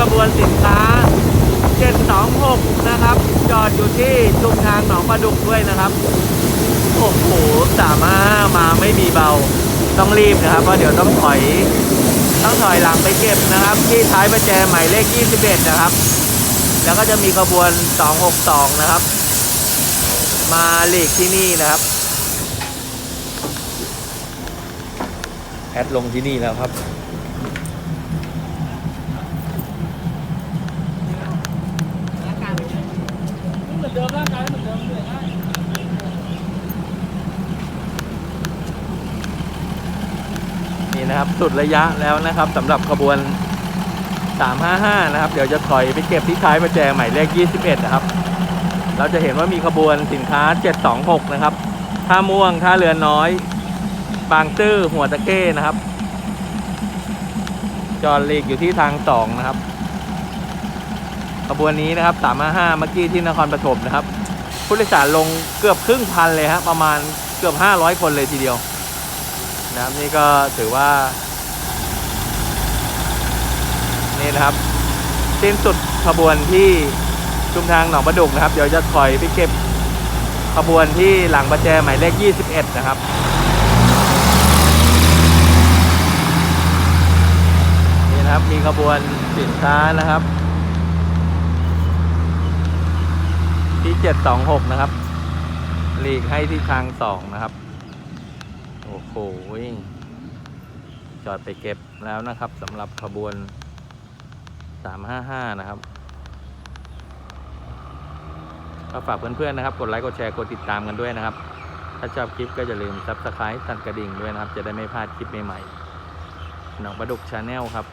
ขบวนสินค้า 726 นะครับ จอดอยู่ที่ชุมทางหนองประดุกด้วยนะครับ โอ้โหสามารถมาไม่มีเบา ต้องรีบนะครับ เพราะเดี๋ยวต้องถอย ต้องถอยหลังไปเก็บนะครับ ที่ท้ายประแจหมายเลข 21 นะครับ แล้วก็จะมีขบวน 262 นะครับ มาหลีกที่นี่นะครับแอดลงที่นี่แล้วครับ นี่นะครับ สุดระยะแล้วนะครับสำหรับขบวน 355 นะครับ เดี๋ยวจะถอยไปเก็บที่ท้ายประแจหมายเลข 21 นะครับ เราจะเห็นว่ามีขบวนสินค้า 726 นะครับท่าม่วงท่าเรือน้อย บางซื่อหัวตะเข้นะครับ จอดหลีกอยู่ที่ทาง 2 นะครับ ขบวนนี้นะครับ 355 เมื่อกี้ที่นครปฐมนะครับผู้โดยสารลงเกือบครึ่งพันเลยฮะประมาณเกือบ 500 คนเลยทีเดียว นะครับนี่ก็ถือว่า นี่นะครับสิ้นสุดขบวนที่ชุมทางหนองประดุกนะครับ เดี๋ยวจะถอยไปเก็บขบวนที่หลังประแจหมายเลข 21 นะครับนี่นะครับมีขบวนสินค้านะครับ ที่ 726 นะครับหลีกให้ที่ทาง 2 นะครับ โอ้โหจอดไปเก็บแล้วนะครับสำหรับขบวน 355 นะครับก็ฝากเพื่อนๆนะครับ กดไลค์ กดแชร์ กดติดตามกันด้วยนะครับ ถ้าชอบคลิปก็อย่าลืม Subscribe สั่นกระดิ่งด้วยนะครับ จะได้ไม่พลาดคลิปใหม่ๆหนองประดุกชาแนลครับ